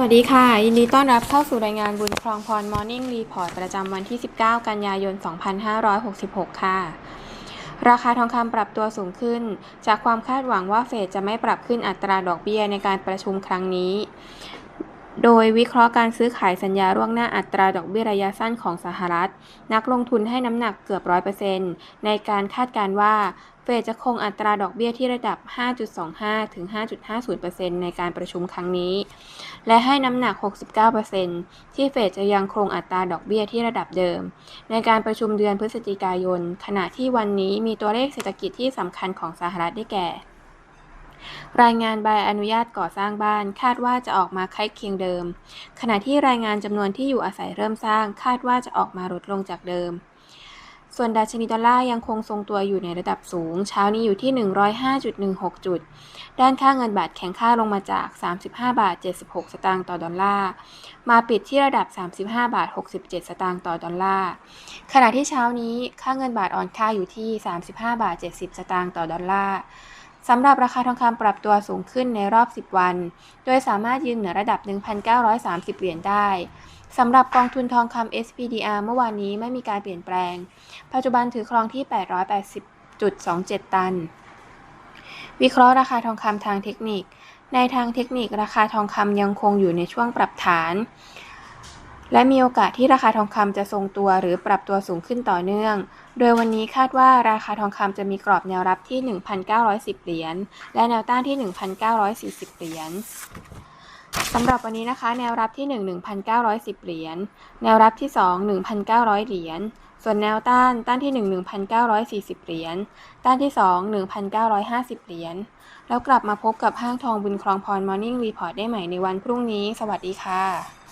วัสดีค่ะ ยินดีต้อนรับเข้าสู่รายงานบุญครองพร Morning Report ประจำวันที่ 19 กันยายน 2566 ค่ะ ราคาทองคำปรับตัวสูงขึ้น จากความคาดหวังว่าเฟดจะไม่ปรับขึ้นอัตราดอกเบี้ยในการประชุมครั้งนี้ โดยวิเคราะห์การซื้อขายสัญญาล่วงหน้าอัตราดอกเบี้ยระยะสั้นของสหรัฐ นักลงทุนให้น้ำหนักเกือบ100%ในการคาดการว่าเฟดจะคงอัตราดอกเบี้ยที่ระดับ 5.25 ถึง 5.50%ในการประชุมครั้งนี้ และให้น้ำหนัก 69%ที่เฟดจะยังคงอัตราดอกเบี้ยที่ระดับเดิม ในการประชุมเดือนพฤศจิกายน ขณะที่วันนี้มีตัวเลขเศรษฐกิจที่สำคัญของสหรัฐได้แก่ รายงานใบอนุญาตก่อสร้างบ้าน คาดว่าจะออกมาใกล้ายเคียงเดิม ขณะที่รายงานจำนวนที่อยู่อาศัยเริ่มสร้าง คาดว่าจะออกมาลดลงจากเดิม ส่วนดัชนีดอลลาร์ยังคงทรงตัวอยู่ในระดับสูง เช้านี้อยู่ที่ 105.16 จุด ด้านค่าเงินบาทแข็งค่าลงมาจาก 35 บาท 76 สตางค์ต่อดอลลาร์ มาปิดที่ระดับ 35 บาท 67 สตางค์ต่อดอลลาร์ ขณะที่เช้านี้ค่าเงินบาทอ่อนค่าอยู่ที่ 35 บาท 70 สตางค์ต่อดอลลาร์ สำหรับราคาทองคำปรับตัวสูงขึ้นในรอบ 10 วัน โดยสามารถยืนเหนือระดับ 1,930 เหรียญได้สำหรับกองทุนทองคำ SPDR เมื่อวานนี้ไม่มีการเปลี่ยนแปลง ปัจจุบันถือครองที่ 880.27 ตัน วิเคราะห์ราคาทองคำทางเทคนิค ในทางเทคนิคราคาทองคำยังคงอยู่ในช่วงปรับฐาน และมีโอกาสที่ราคาทองคำจะทรงตัวหรือปรับตัวสูงขึ้นต่อเนื่อง โดยวันนี้คาดว่าราคาทองคำจะมีกรอบแนวรับที่ 1,910 เหรียญ และแนวต้านที่ 1,940 เหรียญสำหรับวันนี้นะคะ แนวรับที่ 1 1,910 เหรียญ แนวรับที่ 2 1,900 เหรียญ ส่วนแนวต้านต้านที่ 1 1,940 เหรียญ ต้านที่ 2 1,950 เหรียญ แล้วกลับมาพบกับห้างทองบุญครองพร Morning Report ได้ใหม่ในวันพรุ่งนี้ สวัสดีค่ะ